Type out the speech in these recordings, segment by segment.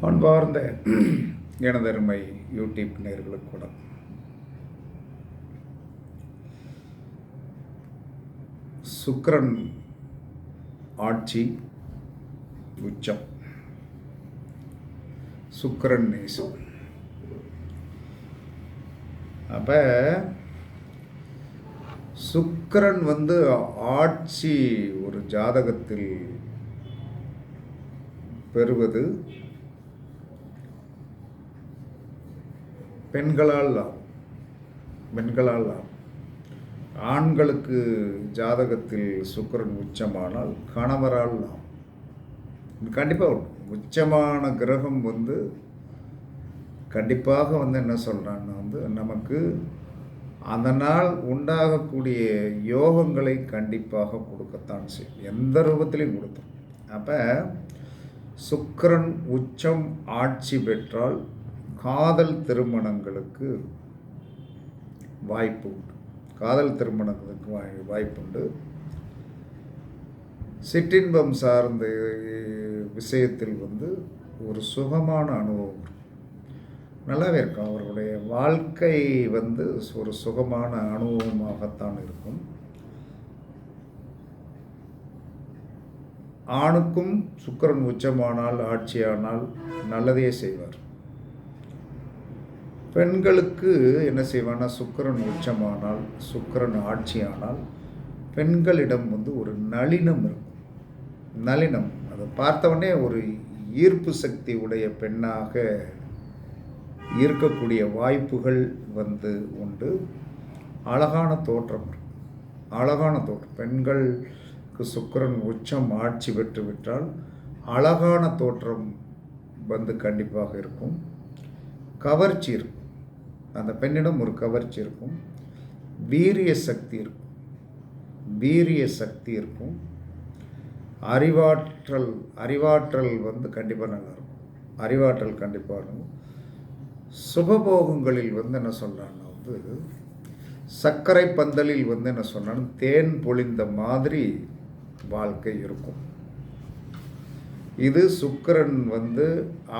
அன்பார்ந்த எனதருமை யூடியூப் நேர்களுக்கு கூட சுக்கிரன் ஆட்சி உச்சம். சுக்ரன் நேசம். அப்போ சுக்கரன் வந்து ஆட்சி ஒரு ஜாதகத்தில் பெறுவது பெண்களால் லாபம் பெண்களால் லாபம் ஆண்களுக்கு ஜாதகத்தில் சுக்கிரன் உச்சமானால் கணவரால் லாபம் கண்டிப்பாக உண்டு. உச்சமான கிரகம் வந்து கண்டிப்பாக வந்து என்ன சொல்கிறான்னா வந்து நமக்கு அதனால் உண்டாகக்கூடிய யோகங்களை கண்டிப்பாக கொடுக்கத்தான் செய்யும். எந்த ரூபத்திலையும் கொடுத்தோம் அப்போ சுக்கிரன் உச்சம் ஆட்சி பெற்றால் காதல் திருமணங்களுக்கு வாய்ப்பு உண்டு. காதல் திருமணங்களுக்கு வாய் வாய்ப்புண்டு. சிற்றின்பம் சார்ந்த விஷயத்தில் வந்து ஒரு சுகமான அனுபவம். நல்லாவே இருக்கும் அவர்களுடைய வாழ்க்கை வந்து ஒரு சுகமான அனுபவமாகத்தான் இருக்கும். ஆணுக்கும் சுக்கிரன் உச்சமானால் ஆட்சியானால் நல்லதையே செய்வார். பெண்களுக்கு என்ன செய்வான்னா சுக்கிரன் உச்சமானால் சுக்கிரன் ஆட்சியானால் பெண்களிடம் வந்து ஒரு நளினம் இருக்கும். நளினம். அதை பார்த்தவொடனே ஒரு ஈர்ப்பு சக்தி உடைய பெண்ணாக இருக்கக்கூடிய வாய்ப்புகள் வந்து உண்டு. அழகான தோற்றம் இருக்கும். அழகான தோற்றம். பெண்களுக்கு சுக்கிரன் உச்சம் ஆட்சி பெற்று விட்டால் அழகான தோற்றம் வந்து கண்டிப்பாக இருக்கும். கவர்ச்சி இருக்கும். அந்த பெண்ணிடம் ஒரு கவர்ச்சி இருக்கும். வீரிய சக்தி இருக்கும். வீரிய சக்தி இருக்கும். அறிவாற்றல் அறிவாற்றல் வந்து கண்டிப்பாக நல்லாயிருக்கும் அறிவாற்றல் கண்டிப்பாக இருக்கும். சுபபோகங்களில் வந்து என்ன சொல்கிறான்னா வந்து சர்க்கரை பந்தலில் வந்து என்ன சொன்னாலும் தேன் பொழிந்த மாதிரி வாழ்க்கை இருக்கும். இது சுக்கிரன் வந்து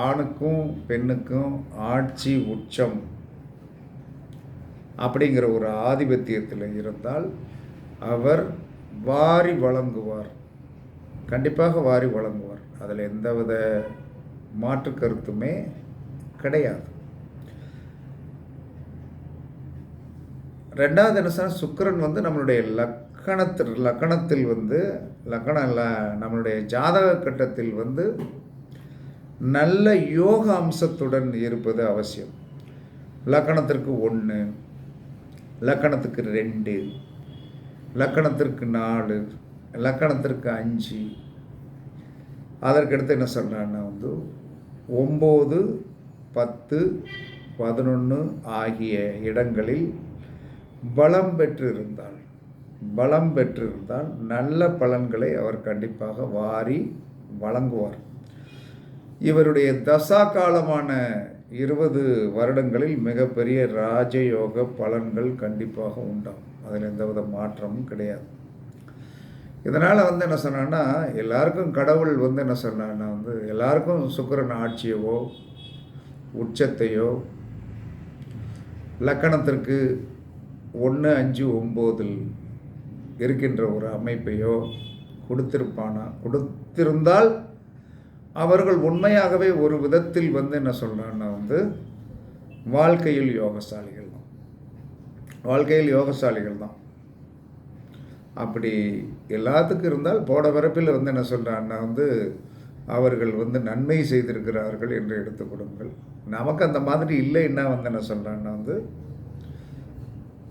ஆணுக்கும் பெண்ணுக்கும் ஆட்சி உச்சம். அப்படிங்கிற ஒரு ஆதிபத்தியத்தில் இருந்தால் அவர் வாரி வழங்குவார். கண்டிப்பாக வாரி வழங்குவார். அதில் எந்தவித மாற்று கருத்துமே கிடையாது. ரெண்டாவது என்ன சொன்னா, சுக்கிரன் வந்து நம்மளுடைய லக்கணத்தில் லக்கணத்தில் வந்து லக்கணம் இல்லை நம்மளுடைய ஜாதக கட்டத்தில் வந்து நல்ல யோக அம்சத்துடன் இருப்பது அவசியம். லக்கணத்திற்கு ஒன்று லக்கணத்துக்கு ரெண்டு லக்கணத்திற்கு நாலு லக்கணத்திற்கு அஞ்சு. அதற்கடுத்து என்ன சொல்கிறான்னா வந்து ஒம்பது பத்து பதினொன்று ஆகிய இடங்களில் பலம் பெற்றிருந்தால் பலம் பெற்றிருந்தால் நல்ல பலன்களை அவர் கண்டிப்பாக வாரி வழங்குவார். இவருடைய தசா காலமான இருபது வருடங்களில் மிகப்பெரிய ராஜயோக பலன்கள் கண்டிப்பாக உண்டாகும். அதில் எந்தவித மாற்றமும் கிடையாது. இதனால் வந்து என்ன சொன்னான்னா எல்லாருக்கும் கடவுள் வந்து என்ன சொன்னான்னா வந்து எல்லாருக்கும் சுக்கரன் ஆட்சியவோ உச்சத்தையோ லக்கணத்திற்கு ஒன்று அஞ்சு ஒம்போதில் இருக்கின்ற ஒரு அமைப்பையோ கொடுத்திருப்பானா கொடுத்திருந்தால் அவர்கள் உண்மையாகவே ஒரு விதத்தில் வந்து என்ன சொல்கிறான்னா வந்து வாழ்க்கையில் யோகசாலிகள் தான். வாழ்க்கையில் யோகசாலிகள் தான். அப்படி எல்லாத்துக்கும் இருந்தால் போட பிறப்பில் வந்து என்ன சொல்கிறான்னா வந்து அவர்கள் வந்து நன்மை செய்திருக்கிறார்கள் என்று எடுத்துக்கொடுங்கள் நமக்கு அந்த மாதிரி இல்லைன்னா வந்து என்ன சொல்கிறான்னா வந்து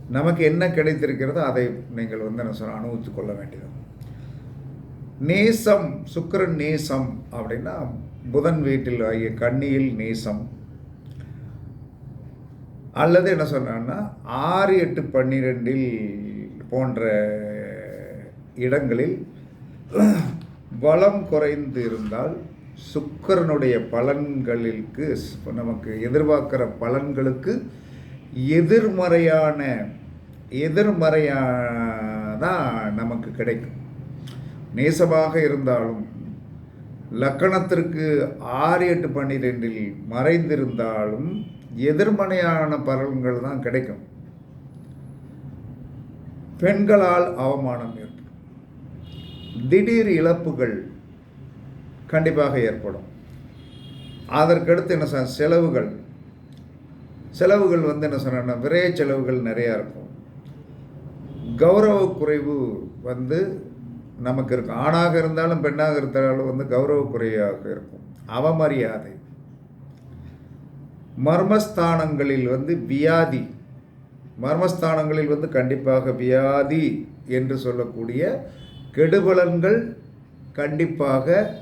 நமக்கு என்ன கிடைத்திருக்கிறதோ அதை நீங்கள் வந்து என்ன சொல்ல அனுபவித்து கொள்ள வேண்டியது நேசம் சுக்கிரன் நேசம் அப்படின்னா புதன் வீட்டில் ஆகிய கண்ணியில் நேசம். அல்லது என்ன சொன்னான்னா ஆறு எட்டு பன்னிரெண்டில் போன்ற இடங்களில் பலம் குறைந்து இருந்தால் சுக்கிரனுடைய பலன்களுக்கு நமக்கு எதிர்பார்க்கிற பலன்களுக்கு எதிர்மறையான எதிர்மறையாக தான் நமக்கு கிடைக்கும். நேசமாக இருந்தாலும் லக்கணத்திற்கு ஆறு எட்டு பன்னிரெண்டில் மறைந்திருந்தாலும் எதிர்மனையான பலன்கள் தான் கிடைக்கும். பெண்களால் அவமானம் ஏற்படும். திடீர் இழப்புகள் கண்டிப்பாக ஏற்படும். அதற்கடுத்து என்ன சொன்ன செலவுகள். செலவுகள் வந்து என்ன சொன்னா விரைய செலவுகள் நிறையா இருக்கும். கௌரவ குறைவு வந்து நமக்கு இருக்கும் ஆணாக இருந்தாலும் பெண்ணாக இருந்தாலும் வந்து கௌரவ குறையாக இருக்கும். அவமரியாதை. மர்மஸ்தானங்களில் வந்து வியாதி. மர்மஸ்தானங்களில் வந்து கண்டிப்பாக வியாதி என்று சொல்லக்கூடிய கெடுபலன்கள் கண்டிப்பாக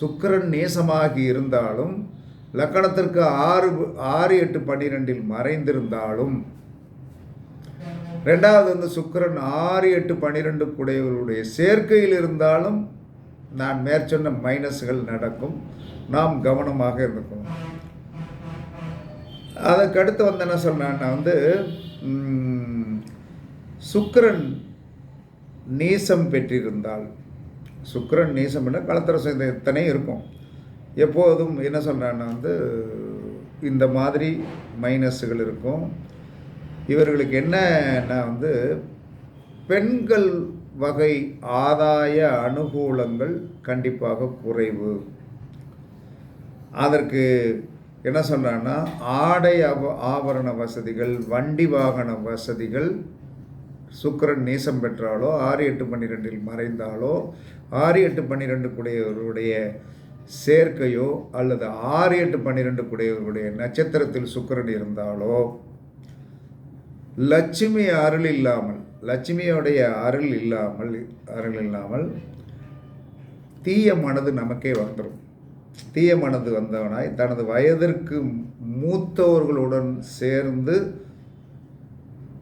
சுக்கிரன் நேசமாகி இருந்தாலும் லக்கணத்திற்கு ஆறு ஆறு எட்டு பன்னிரெண்டில் மறைந்திருந்தாலும் ரெண்டாவது வந்து சுக்கரன் ஆறு எட்டு பன்னிரெண்டு குடையவர்களுடைய சேர்க்கையில் இருந்தாலும் நான் மேற்சொன்ன மைனஸ்கள் நடக்கும். நாம் கவனமாக இருக்கணும். அதுக்கடுத்து வந்து என்ன சொன்னேன்னா வந்து சுக்கரன் நீசம் பெற்றிருந்தால் சுக்கிரன் நீசம் என்ன களத்திர இத்தனை இருக்கும். எப்போதும் என்ன சொல்கிறான்னா வந்து இந்த மாதிரி மைனஸுகள் இருக்கும். இவர்களுக்கு என்னன்னா வந்து பெண்கள் வகை ஆதாய அனுகூலங்கள் கண்டிப்பாக குறைவு. அதற்கு என்ன சொல்கிறான்னா ஆடை அவ ஆபரண வசதிகள் வண்டி வாகன வசதிகள் சுக்கிரன் நேசம் பெற்றாலோ ஆறு எட்டு பன்னிரெண்டில் மறைந்தாலோ ஆறு எட்டு பன்னிரெண்டு கூடியவருடைய சேர்க்கையோ அல்லது ஆறு எட்டு பன்னிரெண்டு கூடியவருடைய நட்சத்திரத்தில் சுக்கிரன் இருந்தாலோ லட்சுமி அருள் இல்லாமல் லட்சுமியோடைய அருள் இல்லாமல் அருள் இல்லாமல் தீய மனது நமக்கே வந்துடும் தீய மனது வந்தவனாய் தனது வயதிற்கு மூத்தவர்களுடன் சேர்ந்து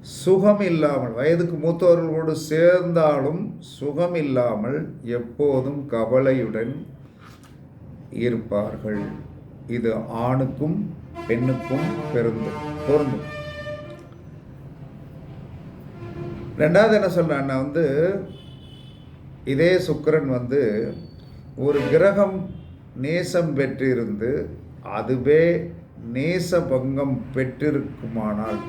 சுகம் இல்லாமல் வயதுக்கு மூத்தவர்களோடு சேர்ந்தாலும் சுகம் இல்லாமல் எப்போதும் கவலையுடன் இருப்பார்கள். இது ஆணுக்கும் பெண்ணுக்கும் பெருந்தும் பொருந்தும். ரெண்டாவது என்ன சொல்கிறேன்னா வந்து இதே சுக்கிரன் வந்து ஒரு கிரகம் நேசம் பெற்றிருந்து அதுவே நேசபங்கம் பெற்றிருக்குமானால்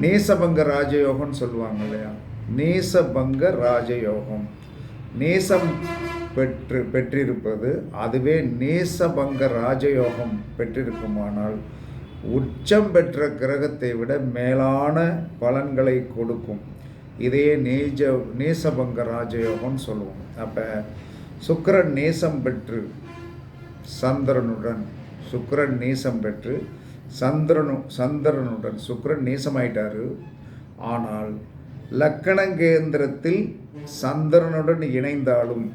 நேசபங்க ராஜயோகம்னு சொல்லுவாங்க இல்லையா? நேசபங்க ராஜயோகம். நேசம் பெற்று பெற்றிருப்பது அதுவே நேசபங்க ராஜயோகம் பெற்றிருக்குமானால் உச்சம் பெற்ற கிரகத்தை விட மேலான பலன்களை கொடுக்கும். இதையே நேஜ நேசபங்க ராஜயோகம்னு சொல்லுவோம். அப்போ சுக்கிரன் நேசம் பெற்று சந்திரனுடன் சுக்கரன் நேசம் பெற்று சந்திரனு சந்திரனுடன் சுக்கரன் நேசமாயிட்டாரு. ஆனால் லக்கணங்கேந்திரத்தில் சந்திரனுடன் இணைந்தாலும்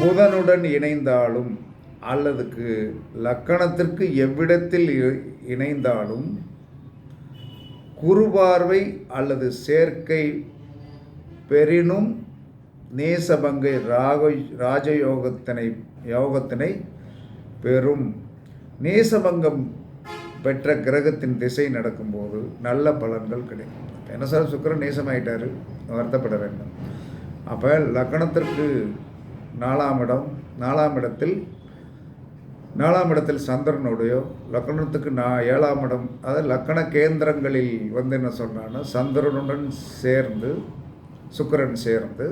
புதனுடன் இணைந்தாலும் அல்லதுக்கு லக்கணத்திற்கு எவ்விடத்தில் இ- இணைந்தாலும் குருபார்வை அல்லது சேர்க்கை பெறினும் நேசபங்கை ராக ராஜயோகத்தினை யோகத்தினை பெறும். நேசபங்கம் பெற்ற கிரகத்தின் திசை நடக்கும்போது நல்ல பலன்கள் கிடைக்கும். என்ன சார்? சுக்கரன் நேசமாயிட்டார். வருத்தப்பட வேண்டும். அப்போ லக்கணத்திற்கு நாலாம் இடம் நாலாம் இடத்தில் நாலாம் இடத்தில் சந்திரனுடையோ லக்கணத்துக்கு நான் ஏழாம் இடம் அதாவது லக்கண கேந்திரங்களில் வந்து என்ன சொன்னான்னா சந்திரனுடன் சேர்ந்து சுக்கிரன் சேர்ந்து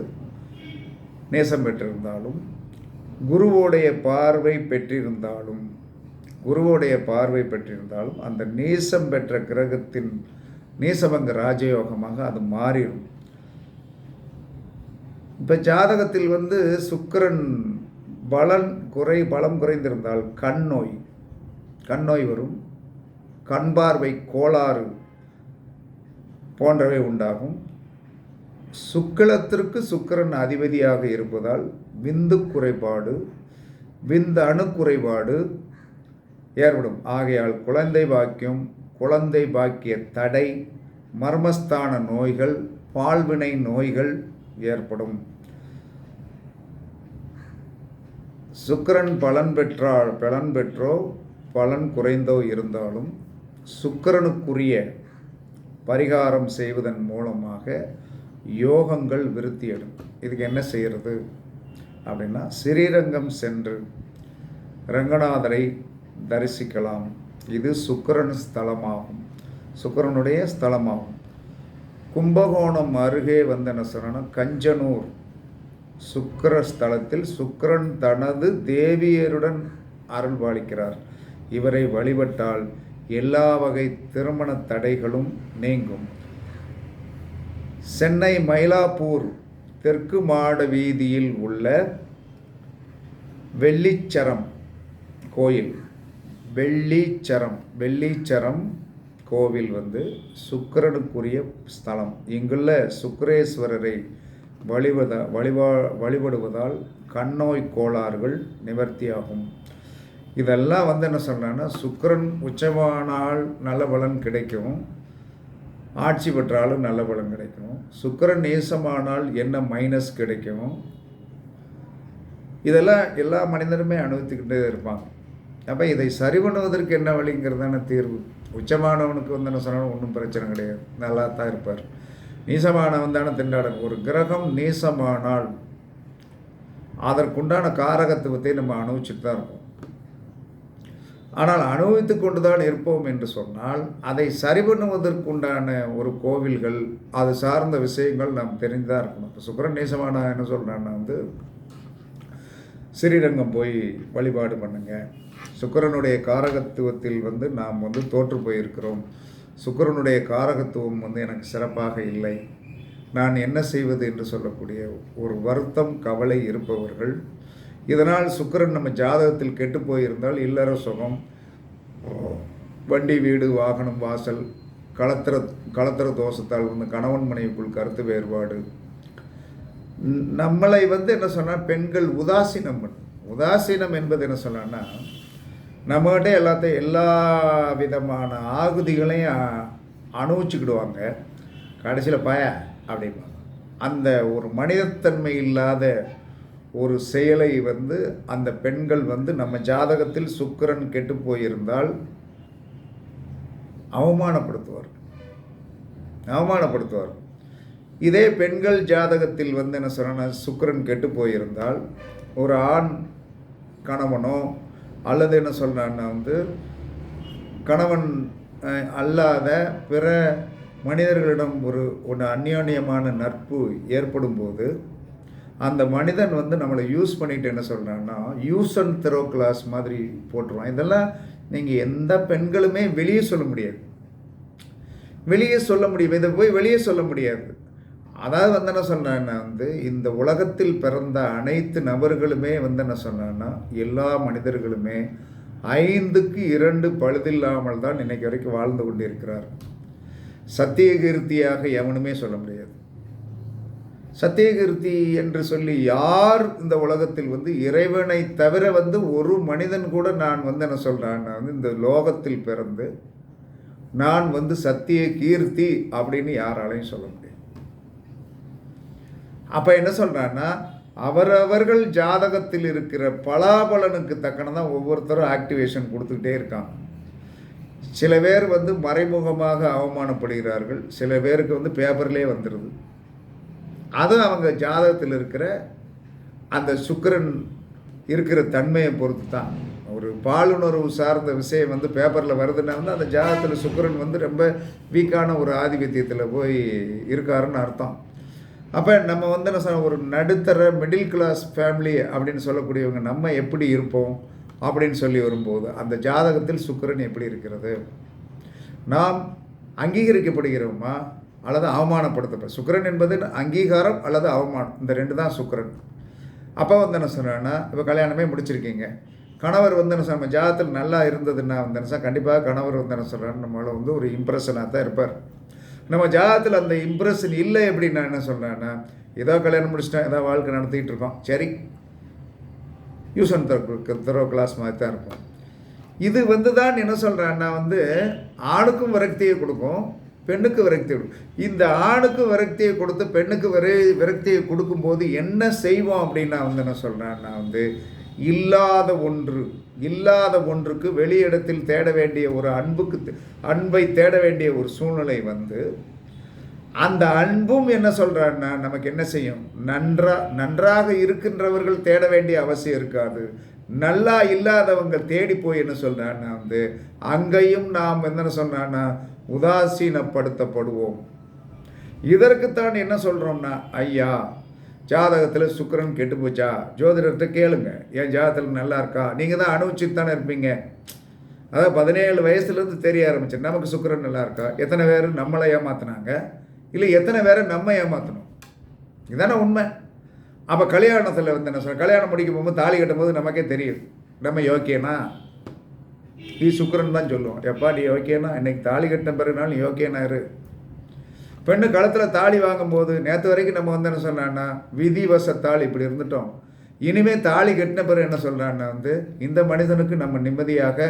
நேசம் பெற்றிருந்தாலும் குருவோடைய பார்வை பெற்றிருந்தாலும் குருவோடைய பார்வை பெற்றிருந்தாலும் அந்த நேசம் பெற்ற கிரகத்தின் நேசபங்க ராஜயோகமாக அது மாறிடும். இப்போ ஜாதகத்தில் வந்து சுக்கிரன் பலன் குறை பலம் குறைந்திருந்தால் கண் நோய். கண் நோய் வரும். கண் பார்வை கோளாறு போன்றவை உண்டாகும். சுக்கிலத்திற்கு சுக்கிரன் அதிபதியாக இருப்பதால் விந்து குறைபாடு விந்து அணு குறைபாடு ஏற்படும். ஆகையால் குழந்தை பாக்கியம் குழந்தை பாக்கிய தடை மர்மஸ்தான நோய்கள் பால்வினை நோய்கள் ஏற்படும். சுக்கிரன் பலன் பெற்றால் பலன் பெற்றோ பலன் குறைந்தோ இருந்தாலும் சுக்கிரனுக்குரிய பரிகாரம் செய்வதன் மூலமாக யோகங்கள் விருத்தி எடுக்கும் இதுக்கு என்ன செய்கிறது அப்படின்னா ஸ்ரீரங்கம் சென்று ரங்கநாதரை தரிசிக்கலாம். இது சுக்கிரன் ஸ்தலமாகும். சுக்கிரனுடைய ஸ்தலமாகும். கும்பகோணம் அருகே வந்து என்ன சொல்லணும்னா கஞ்சனூர். சுக்கிர ஸ்தலத்தில் சுக்கிரன் தனது தேவியருடன் அருள்பாலிக்கிறார் இவரை வழிபட்டால் எல்லா வகை திருமண தடைகளும் நீங்கும். சென்னை மயிலாப்பூர் தெற்கு மாட வீதியில் உள்ள வெள்ளிச்சரம் கோயில். வெள்ளிச்சரம் வெள்ளிச்சரம் கோவில் வந்து சுக்கரனுக்குரிய ஸ்தலம். இங்குள்ள சுக்கரேஸ்வரரை வழிபத வழிபா வழிபடுவதால் கண்ணோய் கோளாறுகள் நிவர்த்தியாகும். இதெல்லாம் வந்து என்ன சொல்கிறேன்னா சுக்கிரன் உச்சமானால் நல்ல பலன் கிடைக்கும். ஆட்சி பெற்றாலும் நல்ல பலன் கிடைக்கும். சுக்கிரன் நேசமானால் என்ன மைனஸ் கிடைக்கும்? இதெல்லாம் எல்லா மனிதனுமே அனுபவித்துக்கிட்டே இருப்பாங்க. அப்போ இதை சரி பண்ணுவதற்கு என்ன வழிங்கிறதான தீர்வு? உச்சமானவனுக்கு வந்து என்ன சொன்னாலும் ஒன்றும் பிரச்சனை கிடையாது. நல்லா தான் இருப்பார். நீசமானவன் தானே திண்டாடும் ஒரு கிரகம் நீசமானால் அதற்குண்டான காரகத்துவத்தை நம்ம அனுபவிச்சுட்டு தான் இருக்கோம். ஆனால் அனுபவித்து கொண்டு தான் இருப்போம் என்று சொன்னால் அதை சரி பண்ணுவதற்குண்டான ஒரு கோவில்கள் அது சார்ந்த விஷயங்கள் நாம் தெரிந்துதான் இருக்கணும். இப்போ சுக்கரன் நேசமான என்ன சொல்கிறான்னா வந்து ஸ்ரீரங்கம் போய் வழிபாடு பண்ணுங்க. சுக்கிரனுடைய காரகத்துவத்தில் வந்து நாம் வந்து தோற்று போயிருக்கிறோம். சுக்கிரனுடைய காரகத்துவம் வந்து எனக்கு சிறப்பாக இல்லை. நான் என்ன செய்வது என்று சொல்லக்கூடிய ஒரு வருத்தம் கவலை இருப்பவர்கள். இதனால் சுக்கிரன் நம்ம ஜாதகத்தில் கெட்டு போயிருந்தால் இல்லற சுகம் வண்டி வீடு வாகனம் வாசல் கலத்திர கலத்திர தோஷத்தால் வந்து கணவன் மனைவிக்குள் கருத்து வேறுபாடு. நம்மளை வந்து என்ன சொன்னால் பெண்கள் உதாசீனம் பண்ணும் உதாசீனம் என்பது என்ன சொன்னா நம்மகிட்ட எல்லாத்தையும் எல்லா விதமான ஆகுதிகளையும் அ- அனுபவிச்சுக்கிடுவாங்க கடைசியில் பய அப்படிம்பாங்க. அந்த ஒரு மனிதத்தன்மை இல்லாத ஒரு செயலை வந்து அந்த பெண்கள் வந்து நம்ம ஜாதகத்தில் சுக்கரன் கெட்டு போயிருந்தால் அவமானப்படுத்துவார் அவமானப்படுத்துவார் இதே பெண்கள் ஜாதகத்தில் வந்து என்ன சொல்றேன்னா சுக்கரன் கெட்டு போயிருந்தால் ஒரு ஆண் கணவனோ அல்லது என்ன சொல்கிறான்னா வந்து கணவன் அல்லாத பிற மனிதர்களிடம் ஒரு ஒரு அந்யோன்யமான நட்பு ஏற்படும் போது அந்த மனிதன் வந்து நம்மளை யூஸ் பண்ணிட்டு என்ன சொல்கிறான்னா யூஸ் அண்ட் த்ரோ கிளாஸ் மாதிரி போட்டுருவான். இதெல்லாம் நீங்கள் எந்த பெண்களுமே வெளியே சொல்ல முடியாது. வெளியே சொல்ல முடியும் இதை போய் வெளியே சொல்ல முடியாது. அதாவது வந்து என்ன சொன்னேன்னா வந்து இந்த உலகத்தில் பிறந்த அனைத்து நபர்களுமே வந்து என்ன சொன்னேன்னா எல்லா மனிதர்களுமே ஐந்துக்கு இரண்டு பழுதில்லாமல் தான் இன்னைக்கு வரைக்கும் வாழ்ந்து கொண்டிருக்கிறார். சத்தியகீர்த்தியாக எவனுமே சொல்ல முடியாது. சத்தியகீர்த்தி என்று சொல்லி யார் இந்த உலகத்தில் வந்து இறைவனை தவிர வந்து ஒரு மனிதன் கூட நான் வந்து என்ன சொல்கிறேன் நான் வந்து இந்த லோகத்தில் பிறந்து நான் வந்து சத்திய கீர்த்தி அப்படின்னு யாராலையும் சொல்ல முடியாது. அப்போ என்ன சொல்கிறான்னா அவரவர்கள் ஜாதகத்தில் இருக்கிற பலாபலனுக்கு தக்கனதான் ஒவ்வொருத்தரும் ஆக்டிவேஷன் கொடுத்துக்கிட்டே இருக்காங்க. சில பேர் வந்து மறைமுகமாக அவமானப்படுகிறார்கள். சில பேருக்கு வந்து பேப்பர்லேயே வந்துடுது அது அவங்க ஜாதகத்தில் இருக்கிற அந்த சுக்கரன் இருக்கிற தன்மையை பொறுத்து தான் ஒரு பாலுணர்வு சார்ந்த விஷயம் வந்து பேப்பரில் வருதுன்னா வந்து அந்த ஜாதகத்தில் சுக்கிரன் வந்து ரொம்ப வீக்கான ஒரு ஆதிபத்தியத்தில் போய் இருக்காருன்னு அர்த்தம். அப்போ நம்ம வந்து என்ன சொன்ன ஒரு நடுத்தர மிடில் கிளாஸ் ஃபேமிலி அப்படின்னு சொல்லக்கூடியவங்க நம்ம எப்படி இருப்போம்? அப்படின்னு சொல்லி வரும்போது அந்த ஜாதகத்தில் சுக்கிரன் எப்படி இருக்கிறது? நாம் அங்கீகரிக்கப்படுகிறோமா? அல்லது அவமானப்படுத்தப்படும் சுக்கிரன் என்பது அங்கீகாரம் அல்லது அவமானம்? இந்த ரெண்டு தான் சுக்கரன். அப்போ வந்து என்ன சொன்னேன்னா இப்போ கல்யாணமே முடிச்சிருக்கீங்க. கணவர் வந்து என்ன நம்ம ஜாதகத்தில் நல்லா இருந்ததுன்னா வந்து என்ன கண்டிப்பாக கணவர் வந்து என்ன சொல்கிறான்னு நம்மளால் வந்து ஒரு இம்ப்ரெஷனாக தான் இருப்பார். நம்ம ஜாதகத்தில் அந்த இம்ப்ரெஷன் இல்லை அப்படின்னு நான் என்ன சொல்கிறேன்னா ஏதோ கல்யாணம் முடிச்சுட்டேன் ஏதோ வாழ்க்கை நடத்திக்கிட்டு இருக்கோம். சரி. யூஸ் அண்ட் தரோ கிளாஸ் மாதிரி தான் இருக்கும். இது வந்து தான் என்ன சொல்கிறேன்னா வந்து ஆணுக்கும் விரக்தியை கொடுக்கும் பெண்ணுக்கு விரக்தி கொடுக்கும். இந்த ஆணுக்கு விரக்தியை கொடுத்து பெண்ணுக்கு விரை விரக்தியை கொடுக்கும்போது என்ன செய்வோம் அப்படின்னு நான் வந்து என்ன சொல்கிறேன்னா வந்து இல்லாத ஒன்று இல்லாத ஒன்றுக்கு வெளியிடத்தில் தேட வேண்டிய ஒரு அன்புக்கு அன்பை தேட வேண்டிய ஒரு சூழ்நிலை வந்து அந்த அன்பும் என்ன சொல்கிறான்னா நமக்கு என்ன செய்யும்? நன்றா நன்றாக இருக்கின்றவர்கள் தேட வேண்டிய அவசியம் இருக்காது. நல்லா இல்லாதவங்க தேடி போய் என்ன சொல்கிறான்னா வந்து அங்கேயும் நாம் என்ன சொன்னான்னா உதாசீனப்படுத்தப்படுவோம். இதற்குத்தான் என்ன சொல்கிறோம்னா ஐயா ஜாதகத்தில் சுக்கரன் கெட்டு போச்சா? ஜோதிடர்கிட்ட கேளுங்க. என் ஜாதகத்தில் நல்லா இருக்கா? நீங்கள் தான் அனுபவிச்சுட்டு தானே இருப்பீங்க. அதாவது பதினேழு வயசுலேருந்து தெரிய ஆரம்பிச்சு நமக்கு சுக்கரன் நல்லா இருக்கா? எத்தனை பேர் நம்மளை ஏமாத்தினாங்க? இல்லை எத்தனை பேரை நம்ம ஏமாற்றணும் இதுதானே உண்மை. அப்போ கல்யாணத்தில் வந்து என்ன சொல்ல கல்யாணம் முடிக்கும் போகும்போது தாலி கட்டும்போது நமக்கே தெரியும். நம்ம யோக்கியனா? நீ சுக்கரன் தான் சொல்லுவோம். எப்பா நீ யோக்கியனா? இன்னைக்கு தாலி கட்டின பிறகுனாலும் நீ யோக்கியனா இரு. பெண்ணு கழுத்தில் தாலி வாங்கும்போது நேற்று வரைக்கும் நம்ம வந்து என்ன சொன்னான்னா விதிவசத்தால் இப்படி இருந்துட்டோம். இனிமேல் தாலி கட்டின பிறகு என்ன சொல்கிறான்னா வந்து இந்த மனிதனுக்கு நம்ம நிம்மதியாக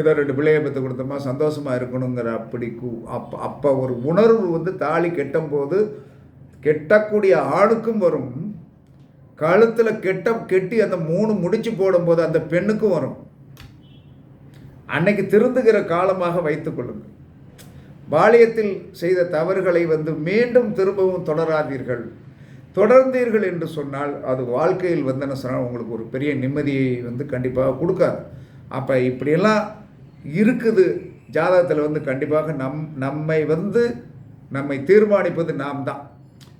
ஏதோ ரெண்டு பிள்ளையை பெற்று கொடுத்தோமா சந்தோஷமாக இருக்கணுங்கிற அப்படி கு அப்போ அப்போ ஒரு உணர்வு வந்து தாலி கெட்டும் போது கெட்டக்கூடிய ஆணுக்கும் வரும். கழுத்தில் கெட்ட கெட்டி அந்த மூணு முடிச்சு போடும்போது அந்த பெண்ணுக்கும் வரும். அன்னைக்கு திருந்துகிற காலமாக வைத்துக் கொள்ளுங்கள். பாலியத்தில் செய்த தவறுகளை வந்து மீண்டும் திரும்பவும் தொடராதீர்கள். தொடர்ந்தீர்கள் என்று சொன்னால் அது வாழ்க்கையில் வந்து என்ன சொன்னால் உங்களுக்கு ஒரு பெரிய நிம்மதியை வந்து கண்டிப்பாக கொடுக்காது. அப்போ இப்படியெல்லாம் இருக்குது ஜாதகத்தில் வந்து கண்டிப்பாக நம் நம்மை வந்து நம்மை தீர்மானிப்பது நாம் தான்.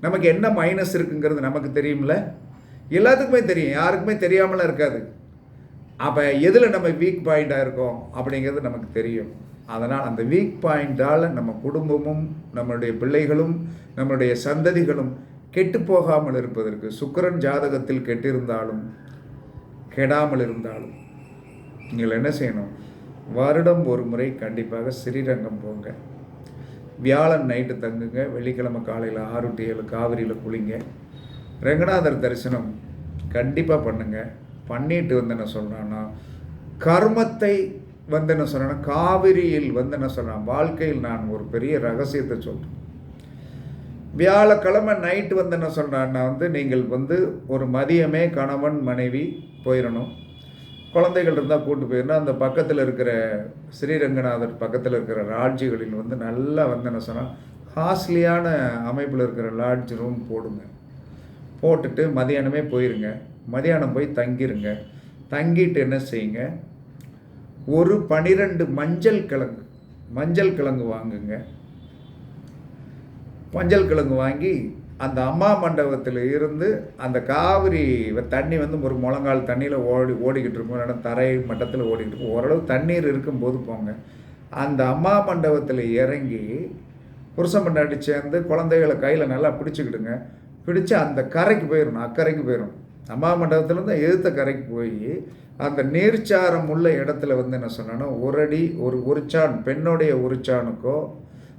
நமக்கு என்ன மைனஸ் இருக்குங்கிறது நமக்கு தெரியும்ல? எல்லாத்துக்குமே தெரியும் யாருக்குமே தெரியாமலாம் இருக்காது. அப்போ எதில் நம்ம வீக் பாயிண்ட்டாக இருக்கோம் அப்படிங்கிறது நமக்கு தெரியும். அதனால் அந்த வீக் பாயிண்டால் நம்ம குடும்பமும் நம்மளுடைய பிள்ளைகளும் நம்மளுடைய சந்ததிகளும் கெட்டு போகாமல் இருப்பதற்கு சுக்கிரன் ஜாதகத்தில் கெட்டிருந்தாலும் கெடாமல் இருந்தாலும் நீங்கள் என்ன செய்யணும்? வருடம் ஒரு முறை கண்டிப்பாக ஸ்ரீரங்கம் போங்க. வியாழன் நைட்டு தங்குங்க. வெள்ளிக்கிழமை காலையில் ஆறு டு ஏழு காவிரியில் குளிங்க. ரங்கநாதர் தரிசனம் கண்டிப்பாக பண்ணுங்கள் பண்ணிட்டு வந்து என்ன சொல்கிறான்னா கர்மத்தை வந்து என்ன சொல்கிறேன்னா காவிரியில் வந்து என்ன சொல்கிறேன் வாழ்க்கையில் நான் ஒரு பெரிய ரகசியத்தை சொல்கிறேன் வியாழக்கிழமை நைட்டு வந்து என்ன சொல்கிறான்னா வந்து நீங்கள் வந்து ஒரு மதியமே கணவன் மனைவி போயிடணும் குழந்தைகள் இருந்தால் கூட்டு போயிடணும் அந்த பக்கத்தில் இருக்கிற ஸ்ரீரங்கநாதர் பக்கத்தில் இருக்கிற லாட்ஜுகளில் வந்து நல்லா வந்து என்ன சொன்னால் காஸ்ட்லியான அமைப்பில் இருக்கிற லாட்ஜ் ரூம் போடுங்க. போட்டுட்டு மதியானமே போயிருங்க. மதியானம் போய் தங்கிருங்க. தங்கிட்டு என்ன செய்யுங்க? ஒரு பனிரெண்டு மஞ்சள் கிழங்கு மஞ்சள் கிழங்கு வாங்குங்க. மஞ்சள் கிழங்கு வாங்கி அந்த அம்மா மண்டபத்தில் இருந்து அந்த காவிரி தண்ணி வந்து ஒரு முழங்கால் தண்ணியில் ஓடி ஓடிக்கிட்டு இருக்கும். இல்லைன்னா தரை மட்டத்தில் ஓடிக்கிட்டு இருக்கும். ஓரளவு தண்ணீர் இருக்கும்போது போங்க. அந்த அம்மா மண்டபத்தில் இறங்கி புருஷன் பண்டாட்டி சேர்ந்து குழந்தைகளை கையில் நல்லா பிடிச்சிக்கிடுங்க. பிடிச்சு அந்த கரைக்கு போயிடணும் அக்கறைக்கு போயிடும் அம்மா மண்டபத்திலேருந்து எதிர்த்த கரைக்கு போய் அந்த நீர்ச்சாரம் உள்ள இடத்துல வந்து என்ன சொன்னோன்னா ஒரு அடி ஒரு உரிச்சான் பெண்ணுடைய உரிச்சானுக்கோ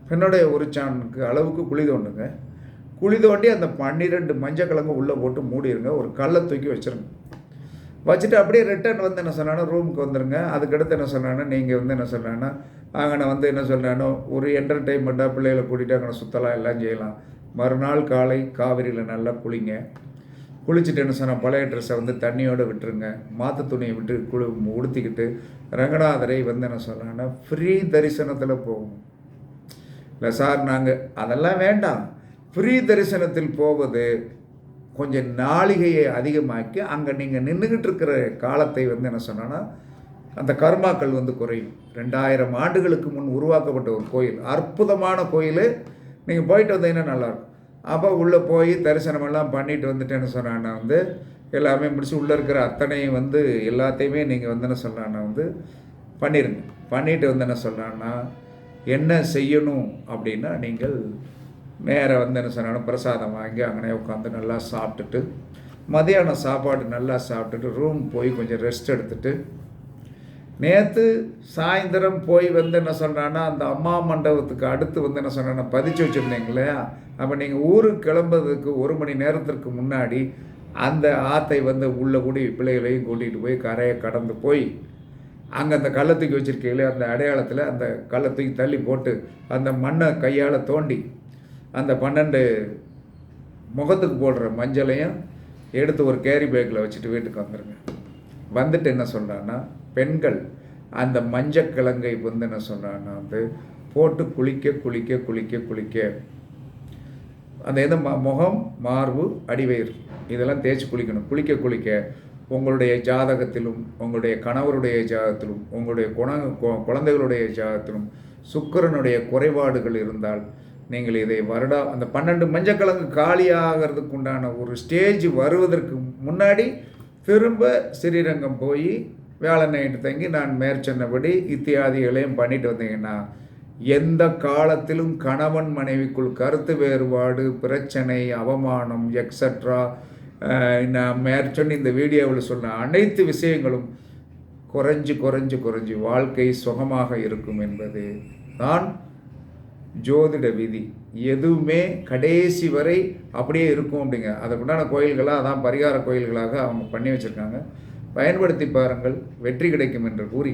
பெண்ணுடைய உரிச்சானுக்கு அளவுக்கு குழி தோண்டுங்க. குழி தோண்டி அந்த பன்னிரெண்டு மஞ்சள் கிழங்கு உள்ளே போட்டு மூடிடுங்க ஒரு கல்லை தூக்கி வச்சுருங்க. வச்சுட்டு அப்படியே ரிட்டர்ன் வந்து என்ன சொன்னானோ ரூமுக்கு வந்துடுங்க அதுக்கடுத்து என்ன சொன்னான்னா நீங்கள் வந்து என்ன சொன்னான்னா அங்கே வந்து என்ன சொன்னானோ ஒரு என்டர்டெயின்மெண்ட்டாக பிள்ளைகளை கூட்டிகிட்டு அங்கே சுற்றலாம் எல்லாம் செய்யலாம். மறுநாள் காலை காவிரியில் நல்லா குளிங்க. குளிச்சுட்டு என்ன சொன்னால் பழைய ட்ரெஸ்ஸை வந்து தண்ணியோடு விட்டுருங்க. மாற்று துணியை விட்டு குளி உடுத்திக்கிட்டு ரங்கநாதரை வந்து என்ன சொல்கிறாங்கன்னா ஃப்ரீ தரிசனத்தில் போகணும். இல்லை சார் நாங்கள் அதெல்லாம் வேண்டாம். ஃப்ரீ தரிசனத்தில் போவது கொஞ்சம் நாளிகையை அதிகமாக்கி அங்கே நீங்கள் நின்றுக்கிட்டு இருக்கிற காலத்தை வந்து என்ன சொன்னோன்னா அந்த கர்மாக்கள் வந்து குறையும். ரெண்டாயிரம் ஆண்டுகளுக்கு முன் உருவாக்கப்பட்ட ஒரு கோயில் அற்புதமான கோயில். நீங்கள் போயிட்டு வந்தீங்கன்னா நல்லாயிருக்கும் அப்போ உள்ளே போய் தரிசனமெல்லாம் பண்ணிட்டு வந்துட்டேன்னு சொன்னான்னா வந்து. எல்லாமே முடிச்சு உள்ளே இருக்கிற அத்தனையும் வந்து எல்லாத்தையுமே நீங்கள் வந்து என்ன சொன்னான்னா வந்து பண்ணிடுங்க பண்ணிட்டு வந்து என்ன சொன்னான்னா என்ன செய்யணும்? அப்படின்னா நீங்கள் நேராக வந்து என்ன சொன்னாலும் பிரசாதம் வாங்கி அங்கனே உட்காந்து நல்லா சாப்பிட்டுட்டு மதியானம் சாப்பாடு நல்லா சாப்பிட்டுட்டு ரூம் போய் கொஞ்சம் ரெஸ்ட் எடுத்துட்டு நேற்று சாயந்தரம் போய் வந்து என்ன சொல்கிறான்னா அந்த அம்மா மண்டபத்துக்கு அடுத்து வந்து என்ன சொன்னான்னா பதிச்சு வச்சுருந்தீங்க இல்லையா? அப்போ நீங்கள் ஊருக்கு கிளம்புறதுக்கு ஒரு மணி நேரத்திற்கு முன்னாடி அந்த ஆத்தை வந்து உள்ளே கூடி பிள்ளைகளையும் கூட்டிகிட்டு போய் கரையை கடந்து போய் அங்கே அந்த கல்லை தூக்கி வச்சுருக்கீங்களே அந்த அடையாளத்தில் அந்த கல்லை தூக்கி தள்ளி போட்டு அந்த மண்ணை கையால் தோண்டி அந்த பன்னெண்டு முகத்துக்கு போடுற மஞ்சளையும் எடுத்து ஒரு கேரி பேக்கில் வச்சுட்டு வீட்டுக்கு வந்துடுங்க வந்துட்டு என்ன சொல்கிறான்னா பெண்கள் அந்த மஞ்சக்கிழங்கை வந்து என்ன சொல்கிறான்னா வந்து போட்டு குளிக்க குளிக்க குளிக்க குளிக்க அந்த எந்த ம முகம் மார்பு அடிவயிறு. இதெல்லாம் தேய்ச்சி குளிக்கணும். குளிக்க குளிக்க உங்களுடைய ஜாதகத்திலும் உங்களுடைய கணவருடைய ஜாதகத்திலும் உங்களுடைய குண குழந்தைகளுடைய ஜாதகத்திலும் சுக்கிரனுடைய குறைபாடுகள் இருந்தால் நீங்கள் இதை வருடா அந்த பன்னெண்டு மஞ்சக்கிழங்கு காலியாகிறதுக்கு உண்டான ஒரு ஸ்டேஜ் வருவதற்கு முன்னாடி திரும்ப ஸ்ரீரங்கம் போய் வேலை நைட்டு தங்கி நான் மேற்சொன்னபடி இத்தியாதிகளையும் பண்ணிட்டு வந்தீங்கன்னா எந்த காலத்திலும் கணவன் மனைவிக்குள் கருத்து வேறுபாடு பிரச்சனை அவமானம் எக்ஸட்ரா நான் மேற்சொன்ன இந்த வீடியோவில் சொன்ன அனைத்து விஷயங்களும் குறைஞ்சு குறைஞ்சு குறைஞ்சு வாழ்க்கை சுகமாக இருக்கும் என்பது தான் ஜோதிட விதி. எதுவுமே கடைசி வரை அப்படியே இருக்கும் அப்படிங்க. அதுக்குண்டான கோயில்களாக அதான் பரிகார கோயில்களாக அவங்க பண்ணி வச்சுருக்காங்க. பயன்படுத்தி பாருங்கள். வெற்றி கிடைக்கும் என்று கூறி